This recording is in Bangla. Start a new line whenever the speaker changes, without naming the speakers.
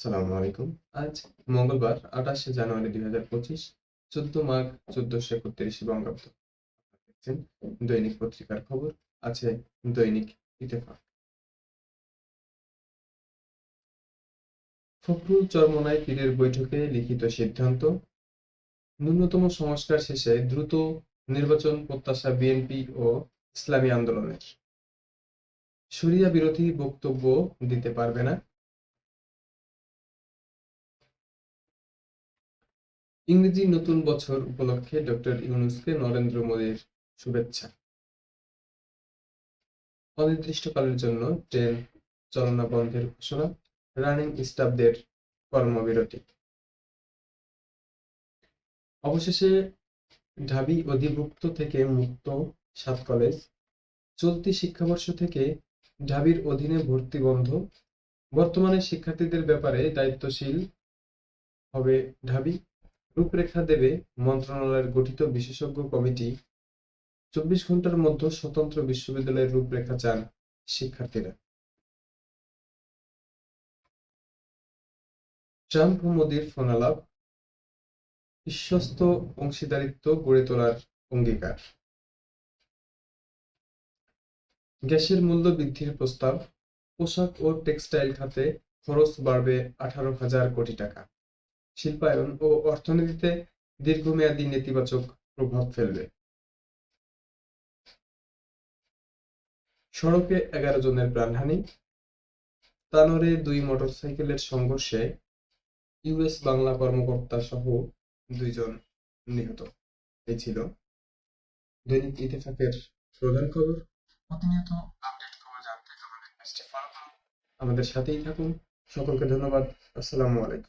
আসসালামু আলাইকুম। আজ মঙ্গলবার, আঠাশে জানুয়ারি দুই হাজার পঁচিশ, চোদ্দ মাঘ চোদ্দশো একত্রিশ বঙ্গাব্দ। দেখছেন দৈনিক পত্রিকার খবর, আছে দৈনিক ইত্তেফাক। ফখরুল চরমনায় পীরের বৈঠকে লিখিত সিদ্ধান্ত, ন্যূনতম সংস্কার শেষে দ্রুত নির্বাচন প্রত্যাশা বিএনপি ও ইসলামী আন্দোলনের। শরিয়া বিরোধী বক্তব্য দিতে পারবে না। ইংরেজি নতুন বছর উপলক্ষে ডক্টর ইউনুসকে নরেন্দ্র মোদীর শুভেচ্ছা। অনির্দিষ্টকালের জন্য ট্রেন চলনা বন্ধের ঘোষণা, রানিং স্টাফদের কর্মবিরতি। অবশেষে ঢাবি অধিভুক্ত থেকে মুক্ত সাত কলেজ। চলতি শিক্ষাবর্ষ থেকে ঢাবির অধীনে ভর্তি বন্ধ। বর্তমানে শিক্ষার্থীদের ব্যাপারে দায়িত্বশীল হবে ঢাবি। রূপরেখা দেবে মন্ত্রণালয়ের গঠিত বিশেষজ্ঞ কমিটি। চব্বিশ ঘণ্টার মধ্যে স্বতন্ত্র বিশ্ববিদ্যালয়ের রূপরেখা চান শিক্ষার্থীরা। ট্রাম্প ও মোদীর ফোনালাপ, বিশ্বস্ত অংশীদারিত্ব গড়ে তোলার অঙ্গীকার। গ্যাসের মূল্য বৃদ্ধির প্রস্তাব, পোশাক ও টেক্সটাইল খাতে খরচ বাড়বে আঠারো হাজার কোটি টাকা। শিল্পায়ন ও অর্থনীতিতে দীর্ঘমেয়াদী নেতিবাচক প্রভাব ফেলবে। সড়কে এগারো জনের প্রাণহানি। তানোরে দুই মোটরসাইকেলের সংঘর্ষে ইউএস বাংলা কর্মকর্তা সহ দুইজন নিহত। এই ছিল দৈনিক ইত্তেফাকের প্রধান খবর। প্রতিনিয়ত আপডেট খবর জানতে আমাদের পেজটি ফলো করুন। আমাদের সাথেই থাকুন। সকলকে ধন্যবাদ। আসসালামু আলাইকুম।